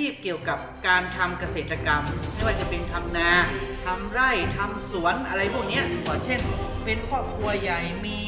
ชีพเกี่ยวกับการทำเกษตรกรรม ไม่ว่าจะเป็นทำนาทำไร่ทำสวนอะไรพวกนี้ยก็เช่น เป็นครอบครัวใหญ่มี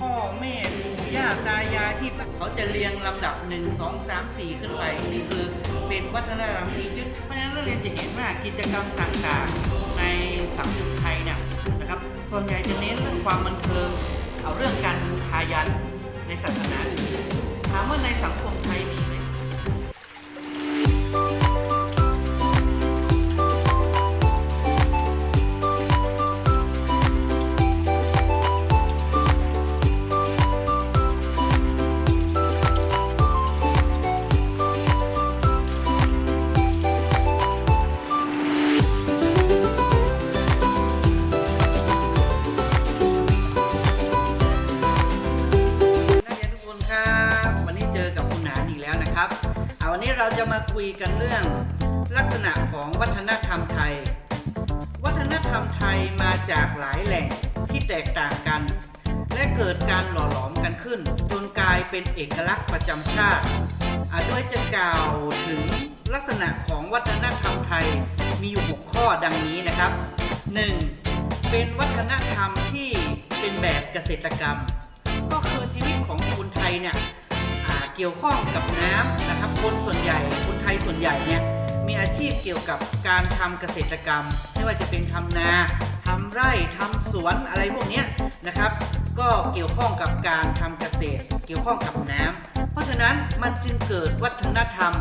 พ่อแม่ปู่ย่าตายายที่เขาจะเรียงลำดับ 1 2 3 4 ขึ้นไปนี่คือเป็นวัฒนธรรมที่ยึดเพราะฉะนั้นเราเรียนจะเห็นว่ากิจกรรมต่างๆ ในสังคมไทยเนี่ยนะครับส่วนใหญ่จะเน้นเรื่องความบันเทิงเอาเรื่องการบูชายันในศาสนาถามว่าในสังคมไทยมี จากหลายแหล่งที่แตกต่างกัน และเกิดการหล่อหลอมกันขึ้น จนกลายเป็นเอกลักษณ์ประจำชาติอะโดยจะกล่าวถึงลักษณะของวัฒนธรรมไทยมีอยู่ 6 ข้อดังนี้นะครับ 1. เป็นวัฒนธรรมที่เป็นแบบเกษตรกรรม ก็คือชีวิตของคนไทยเนี่ยเกี่ยวข้องกับน้ำนะครับคนส่วนใหญ่คนไทยส่วนใหญ่เนี่ยมีอาชีพเกี่ยวกับการทำเกษตรกรรม ไม่ว่าจะเป็นทำนา ทำไร่ทำสวนอะไรพวกนี้นะครับ ก็เกี่ยวข้องกับการทำเกษตร เกี่ยวข้องกับน้ำเพราะฉะนั้นมันจึงเกิดวัฒนธรรม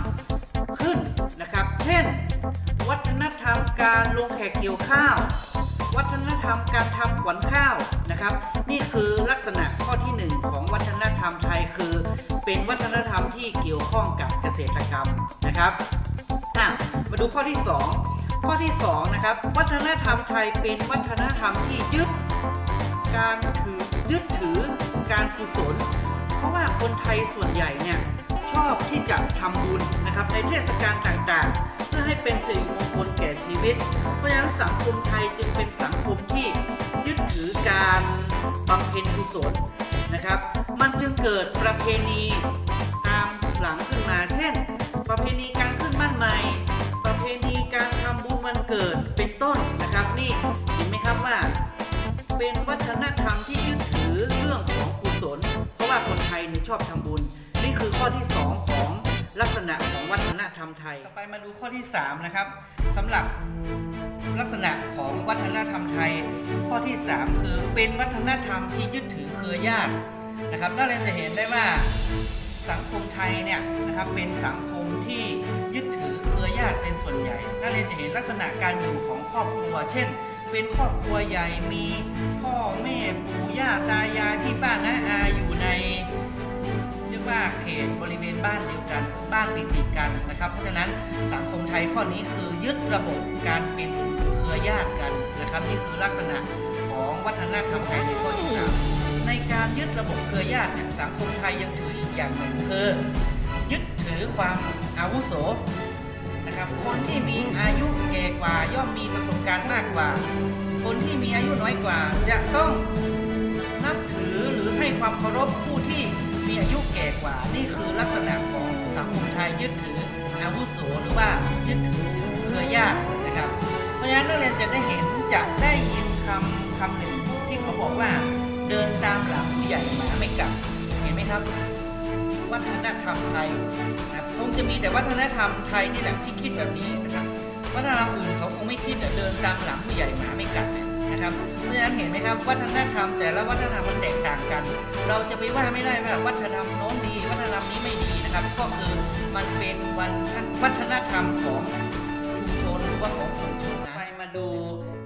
ขึ้นนะครับ เช่น วัฒนธรรมการลงแขกเกี่ยวข้าว วัฒนธรรมการทำขวัญข้าวนะครับ นี่คือลักษณะข้อที่หนึ่งของวัฒนธรรมไทยคือ เป็นวัฒนธรรมที่เกี่ยวข้องกับเกษตรกรรมนะครับอะมาดูข้อที่สอง ข้อที่สองนะครับ วัฒนธรรมไทยเป็นวัฒนธรรมที่ยึดการถือยึดถือการกุศล เพราะว่าคนไทยส่วนใหญ่เนี่ยชอบที่จะทำบุญนะครับในเทศกาลต่างๆ เพื่อให้เป็นสิริมงคลแก่ชีวิต เพราะฉะนั้นสังคมไทยจึงเป็นสังคมที่ยึดถือการบำเพ็ญกุศลนะครับ มันจึงเกิดประเพณีตามหลังขึ้นมา เช่น ประเพณีการขึ้นบ้านใหม่ ต้นนะครับนี่เห็นไหมครับว่า เป็นวัฒนธรรมที่ยึดถือเรื่องของกุศล เพราะว่าคนไทยเนี่ยชอบทำบุญ นี่คือข้อที่ 2 ของลักษณะของวัฒนธรรมไทย ต่อไปมาดูข้อที่ 3 นะครับสำหรับลักษณะของวัฒนธรรมไทย ข้อที่ 3 คือเป็นวัฒนธรรมที่ยึดถือเครือญาตินะครับนักเรียนจะเห็นได้ว่าสังคมไทยเนี่ยนะครับเป็นสังคมที่ ญาติเป็นส่วนใหญ่ นักเรียนจะเห็นลักษณะการอยู่ของครอบครัว เช่น เป็นครอบครัวใหญ่ มีพ่อแม่ปู่ย่าตายายที่บ้านและอาอยู่ในเรียกว่าเขตบริเวณบ้านเดียวกัน บ้านติดติดกันนะครับ เพราะฉะนั้นสังคมไทยข้อนี้คือยึดระบบการเป็นเครือญาติกันนะครับ นี่คือลักษณะของวัฒนธรรมไทยในข้อที่สามในการยึดระบบเครือญาติเนี่ยสังคมไทยยังถืออีกอย่างหนึ่งคือยึดถือความอาวุโส นะครับ คนที่มีอายุแก่กว่าย่อมมีประสบการณ์มากกว่า คนที่มีอายุน้อยกว่า จะต้องนับถือหรือให้ความเคารพผู้ที่มีอายุแก่กว่า นี่คือลักษณะของสังคมไทยยึดถืออาวุโสหรือว่ายึดถือเครือญาตินะครับ เพราะฉะนั้นนักเรียนจะได้เห็นจะได้ยินคำคำหนึ่งที่เขาบอกว่าเดินตามหลังผู้ใหญ่มาไม่กลับเห็นไหมครับวัฒนธรรมไทย คงจะมีแต่วัฒนธรรมไทยนี่แหละที่คิดแบบนี้นะครับวัฒนธรรมอื่นเขาคงไม่คิดเดินตามหลังผู้ใหญ่หมาไม่กัดนะครับเพราะฉะนั้นเห็นไหมครับวัฒนธรรมแต่ละวัฒนธรรมมันแตกต่างกัน เราจะไปว่าไม่ได้ว่าวัฒนธรรมโน้นดี วัฒนธรรมนี้ไม่ดีนะครับ ก็คือมันเป็นวันวัฒนธรรมของชุมชนหรือว่าของคนชนนะไปมาดู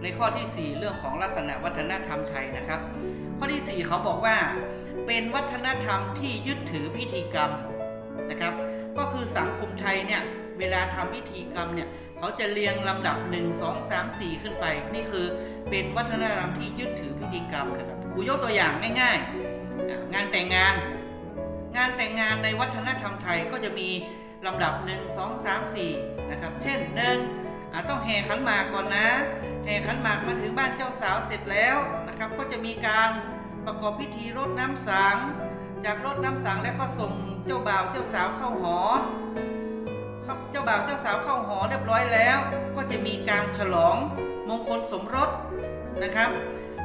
ในข้อที่ 4 เรื่องของลักษณะวัฒนธรรมไทยนะครับ ข้อที่ 4 เขาบอกว่าเป็นวัฒนธรรมที่ยึดถือพิธีกรรมนะครับ ก็คือสังคมไทยเนี่ยเวลาทำพิธีกรรมเนี่ยเขาจะเรียงลำดับ 1 2 3 4 ขึ้นไป นี่คือเป็นวัฒนธรรมที่ยึดถือพิธีกรรมนะครับกูยกตัวอย่างง่ายๆ งานแต่งงาน งานแต่งงานในวัฒนธรรมไทยก็จะมีลำดับ 1 2 3 4นะครับเช่นหนึ่งต้องแห่ขันหมากก่อนนะแห่ขันหมากมาถึงบ้านเจ้าสาวเสร็จแล้วนะครับก็จะมีการประกอบพิธีรดน้ำสัง จากรดน้ำสังแล้วก็ส่ง เจ้าบ่าวเจ้าสาวเข้าหอครับเจ้าบ่าวเจ้าสาวเข้าหอเรียบร้อยแล้ว ก็จะมีการฉลองมงคลสมรสนะครับ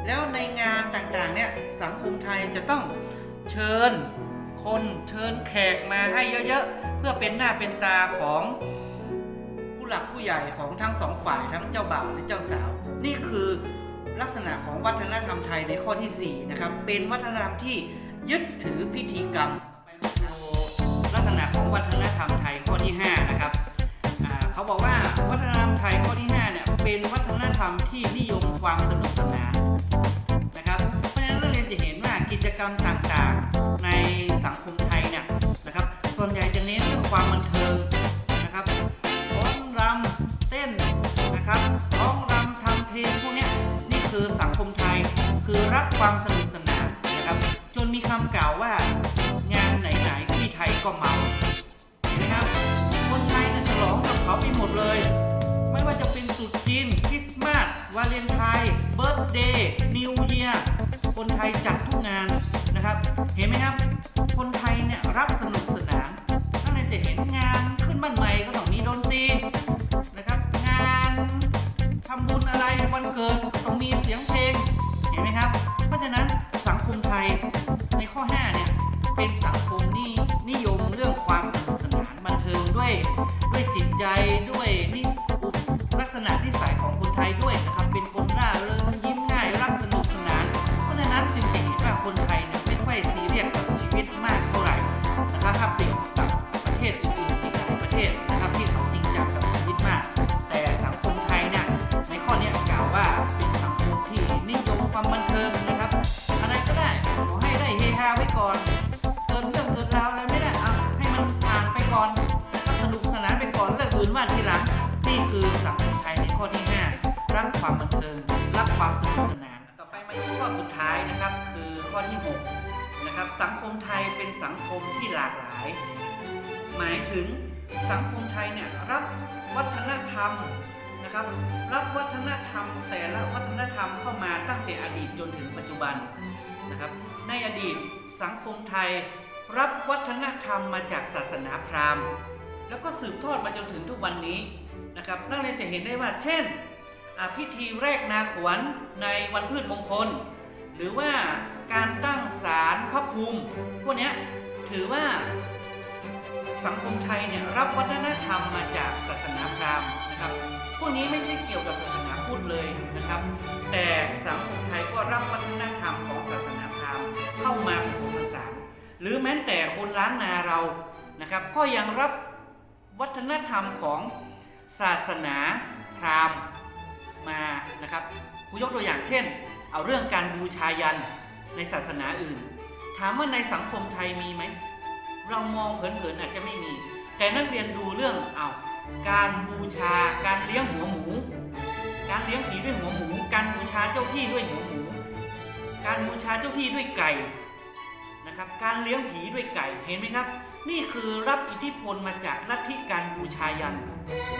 แล้วในงานต่างๆเนี่ยสังคมไทยจะต้องเชิญคนเชิญแขกมาให้เยอะๆ เพื่อเป็นหน้าเป็นตาของผู้หลักผู้ใหญ่ของทั้งสองฝ่ายทั้งเจ้าบ่าวและเจ้าสาว นี่คือลักษณะของวัฒนธรรมไทยในข้อที่ 4 นะครับ เป็นวัฒนธรรมที่ยึดถือพิธีกรรม เป็นวัฒนธรรมที่นิยมความสนุกสนานนะครับ เพราะฉะนั้นเราเรียนจะเห็นว่ากิจกรรมต่างๆในสังคมไทยเนี่ยนะครับ ส่วนใหญ่จะเน้นเรื่องความบันเทิงนะครับร้องรำเต้นนะครับร้องรำทำเพลงพวกนี้นี่คือสังคมไทยคือรักความสนุกสนานนะครับ จนมีคำกล่าวว่างานไหนๆที่ไทยก็เมาเห็นไหมครับคนไทยเนี่ยฉลองกับเขาไปหมดเลย ไม่ว่าจะเป็นสุดจีนคริสต์มาสวาเลนไทน์เบิร์ธเดย์นิวเยียร์คนไทยจัดทุกงานนะครับ เห็นไหมครับ ลักษณะนิสัยของคนไทยด้วยนะครับ เป็นคนร่าเริงยิ้มง่ายรักสนุกสนาน เพราะฉะนั้นจึงจะเห็นว่าคนไทยเนี่ยไม่ค่อยซีเรียสกับชีวิตมากเท่าไหร่นะครับถ้าเปรียบกับประเทศอื่นๆอีกหลายประเทศนะครับที่เขาจริงจังกับชีวิตมาก แต่สังคมไทยเนี่ยในข้อนี้กล่าวว่าเป็นสังคมที่นิยมความบันเทิงนะครับ อะไรก็ได้ขอให้ได้เฮฮาไว้ก่อนเกินเรื่องเกินราวอะไรไม่ได้เอาให้มันผ่านไปก่อนนะครับสนุกสนานไปก่อนเรื่องอื่นว่าทีหลังนี่คือสัง ความบันเทิง รักความสนุกสนาน ต่อไปมาดูข้อสุดท้ายนะครับ คือข้อที่6นะครับสังคมไทยเป็นสังคมที่หลากหลาย หมายถึงสังคมไทยเนี่ยรับวัฒนธรรมนะครับ รับวัฒนธรรม แต่ละวัฒนธรรมเข้ามาตั้งแต่อดีตจนถึงปัจจุบันนะครับ ในอดีตสังคมไทยรับวัฒนธรรมมาจากศาสนาพราหมณ์ แล้วก็สืบทอดมาจนถึงทุกวันนี้นะครับนักเรียนจะเห็นได้ว่าเช่น พิธีแรกนาขวัญในวันพืชมงคล หรือว่าการตั้งศาลพระภูมิพวกนี้ถือว่าสังคมไทยเนี่ยรับวัฒนธรรมมาจากศาสนาพราหมณ์นะครับ พวกนี้ไม่ใช่เกี่ยวกับศาสนาพุทธเลยนะครับ แต่สังคมไทยก็รับวัฒนธรรมของศาสนาพราหมณ์เข้ามาผสมผสานหรือแม้แต่คนล้านนาเรานะครับ ก็ยังรับวัฒนธรรมของศาสนาพราหมณ์ มานะครับครูยกตัวอย่างเช่น เอาเรื่องการบูชายันในศาสนาอื่น ถามว่าในสังคมไทยมีไหม เรามองเผินๆอาจจะไม่มี แต่นักเรียนดูเรื่องเอาการบูชาการเลี้ยงหัวหมู การเลี้ยงผีด้วยหัวหมู การบูชาเจ้าที่ด้วยหัวหมู การบูชาเจ้าที่ด้วยไก่นะครับ การเลี้ยงผีด้วยไก่เห็นไหมครับ นี่คือรับอิทธิพลมาจากลัทธิการบูชายัน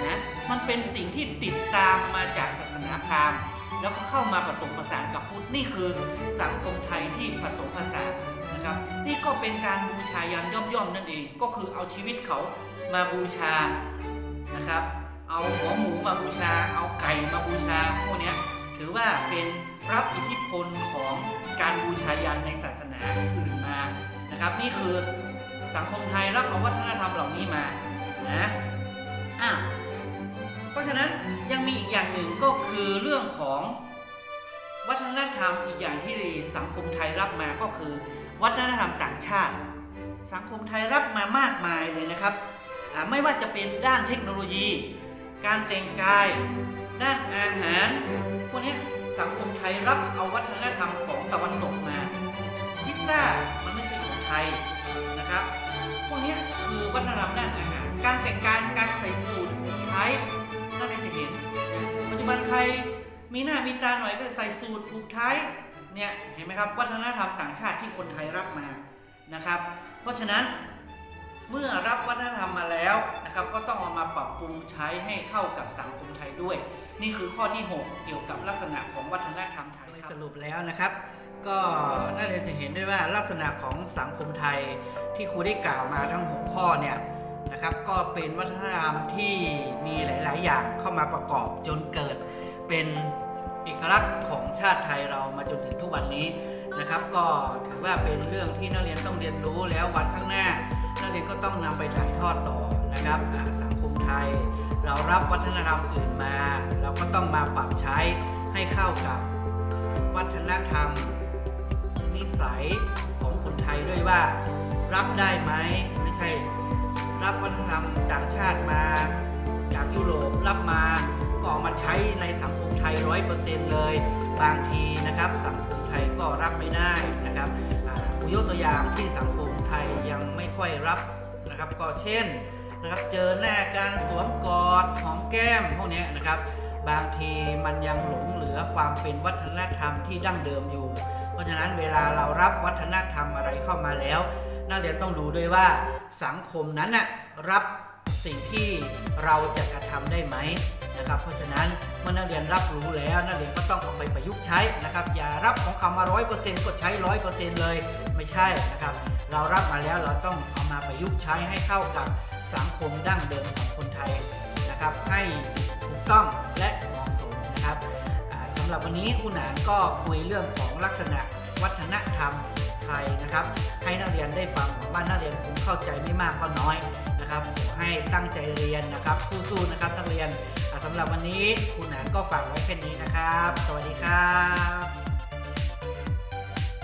นะมันเป็นสิ่งที่ติดตามมาจากศาสนาพราหมณ์ แล้วก็เข้ามาผสมผสานกับพุทธนี่คือสังคมไทยที่ผสมผสานนะครับ นี่ก็เป็นการบูชายันย่อมๆนั่นเองก็คือเอาชีวิตเขามาบูชานะครับ เอาหัวหมูมาบูชา เอาไก่มาบูชาพวกนี้ถือว่าเป็นรับอิทธิพลของการบูชายันในศาสนาอื่นมานะครับ นี่คือ สังคมไทยรับเอาวัฒนธรรมเหล่านี้มานะอะเพราะฉะนั้นยังมีอีกอย่างหนึ่งก็คือเรื่องของวัฒนธรรมอีกอย่างที่สังคมไทยรับมาก็คือ วัฒนธรรมต่างชาติ สังคมไทยรับมามากมายเลยนะครับไม่ว่าจะเป็นด้านเทคโนโลยี การแต่งกาย ด้านอาหารพวกนี้สังคมไทยรับเอาวัฒนธรรมของตะวันตกมาพิซซ่ามันไม่ใช่ของไทย นะครับพวกนี้คือวัฒนธรรมด้านอาหาร การแต่งกายการใส่สูทผูกไทยน่าจะเห็น ปัจจุบันใครมีหน้ามีตาหน่อยก็ใส่สูทผูกไทยเนี่ยเห็นไหมครับวัฒนธรรมต่างชาติที่คนไทยรับมานะครับ เพราะฉะนั้น เมื่อรับวัฒนธรรมมาแล้วนะครับ ก็ต้องเอามาปรับปรุงใช้ให้เข้ากับสังคมไทยด้วย นี่คือข้อที่ 6 เกี่ยวกับลักษณะของวัฒนธรรมไทยสรุปแล้วนะครับ ก็น่าจะเห็นได้ว่าลักษณะของสังคมไทยที่ครูได้กล่าวมาทั้ง 6 ข้อเนี่ยนะครับก็เป็นวัฒนธรรมที่มีหลาย ๆ อย่างเข้ามาประกอบจนเกิดเป็นเอกลักษณ์ของชาติไทยเรามาจนถึงทุกวันนี้นะครับ ก็ถือว่าเป็นเรื่องที่นักเรียนต้องเรียนรู้แล้ววันข้างหน้า เรียก็ต้องนำไปถ่ายทอดต่อนะครับสังคมไทย เรารับวัฒนธรรมอื่นมา เราก็ต้องมาปรับใช้ให้เข้ากับวัฒนธรรมนิสัยของคนไทยด้วยว่า รับได้ไหมไม่ใช่ รับวัฒนธรรมต่างชาติมาจากยุโรปรับมาก็เอามาใช้ในสังคมไทยร้อยเปอร์เซ็นต์เลย บางทีนะครับ สังคมไทยก็รับไม่ได้นะครับอ่าผมยกตัวอย่างที่สังคม ทยยังไม่ค่อยรับนะครับ ก็เช่นนะครับ เจอหน้าการสวมกอดหอมแก้มพวกนี้นะครับ บางทีมันยังหลงเหลือความเป็นวัฒนธรรมที่ดั้งเดิมอยู่ เพราะฉะนั้นเวลาเรารับวัฒนธรรมอะไรเข้ามาแล้ว นักเรียนต้องดูด้วยว่าสังคมนั้นน่ะรับสิ่งที่เราจะกระทำได้ไหมนะครับ เพราะฉะนั้นเมื่อนักเรียนรับรู้แล้วนักเรียนก็ต้องเอาไปประยุกต์ใช้นะครับ อย่ารับของเขามาร้อยเปอร์เซ็นต์ก็ใช้ร้อยเปอร์เซ็นต์เลยไม่ใช่นะครับ เรารับมาแล้วเราต้องเอามาประยุกต์ใช้ให้เข้ากับสังคมดั้งเดิมของคนไทยนะครับ ให้ถูกต้องและเหมาะสมนะครับสำหรับวันนี้คุณหนานก็คุยเรื่องของลักษณะวัฒนธรรมไทยนะครับ ให้นักเรียนได้ฟังว่านักเรียนคงเข้าใจไม่มากก็น้อยนะครับขอให้ตั้งใจเรียนนะครับสู้ๆนะครับนักเรียนสำหรับวันนี้คุณหนานก็ฝากไว้แค่นี้นะครับ สวัสดีครับ